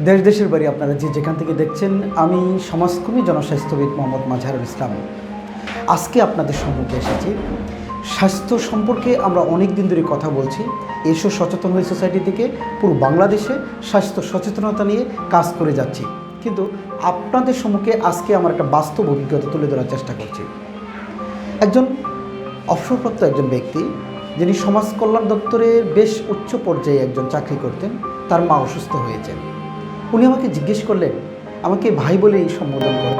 দেশ দেশের বাড়ি আপনারা যে যেখান থেকে দেখছেন, আমি সমাজকর্মী জনস্বাস্থ্যবিদ মোহাম্মদ মাঝহারুল ইসলাম। আজকে আপনাদের সম্মুখে এসেছি। স্বাস্থ্য সম্পর্কে আমরা অনেক দিন ধরে কথা বলছি। এসো সচেতন হয়ে সোসাইটি থেকে পুরো বাংলাদেশে স্বাস্থ্য সচেতনতা নিয়ে কাজ করে যাচ্ছি। কিন্তু আপনাদের সম্মুখে আজকে আমার একটা বাস্তব অভিজ্ঞতা তুলে ধরার চেষ্টা করছি। একজন অবসরপ্রাপ্ত একজন ব্যক্তি, যিনি সমাজ কল্যাণ দপ্তরের বেশ উচ্চ পর্যায়ে একজন চাকরি করতেন, তার মা অসুস্থ হয়েছেন। উনি আমাকে জিজ্ঞেস করলেন আমাকে ভাই বলেই সম্বোধন করেন